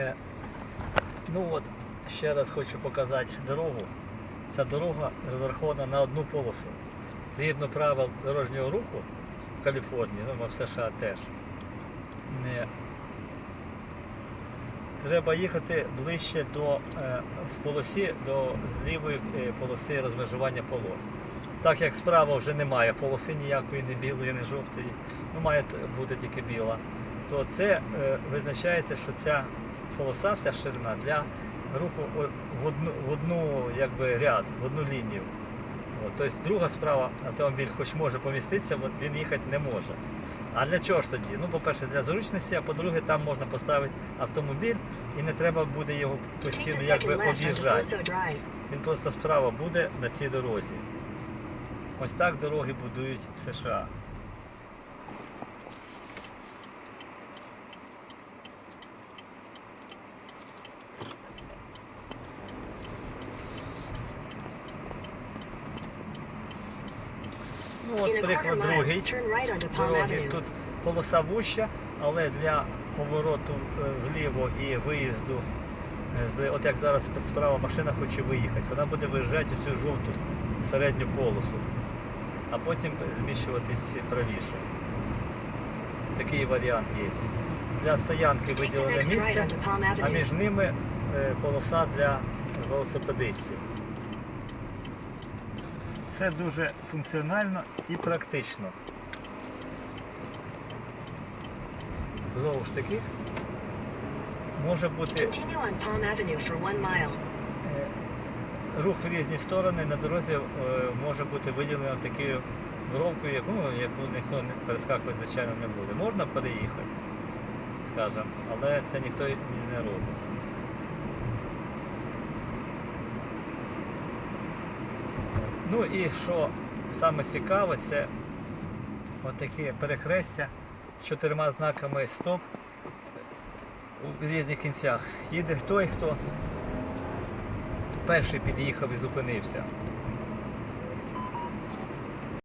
Е, Ну от, ще раз хочу показати дорогу. Ця дорога розрахована на одну полосу. Згідно правил дорожнього руху в Каліфорнії, ну в США теж. Не, треба їхати ближче до е, в полосі до лівої е, полоси розмежування полос. Так як справа вже немає полоси ніякої, не білої, не жовтої, ну має бути тільки біла, то це визначається, що ця полоса, вся ширина для руху в одну, в одну якби, ряд, в одну лінію. От, тобто друга справа, автомобіль хоч може поміститися, він їхати не може. А для чого ж тоді? Ну, по-перше, для зручності, а по-друге, там можна поставити автомобіль і не треба буде його постійно якби об'їжджати. Він просто справа буде на цій дорозі. Ось так дороги будують в США. Ну, от приклад другий дороги. Тут полоса вуща, але для повороту е, вліво і виїзду е, з от як зараз справа машина хоче виїхати, вона буде виїжджати в цю жовту середню полосу, а потім зміщуватись правіше. Такий варіант є. Для стоянки виділене місце, а між ними е, полоса для велосипедистів. Все дуже функціонально і практично. Знову ж таки, може бути е, рух в різні сторони. На дорозі е, може бути виділено такою бровкою, яку, яку ніхто не перескакувати, звичайно, не буде. Можна переїхати, скажімо, але це ніхто не робить. Ну і що саме цікаве, це отакі перехрестя з чотирма знаками стоп у різних кінцях. Їде той, хто перший під'їхав і зупинився.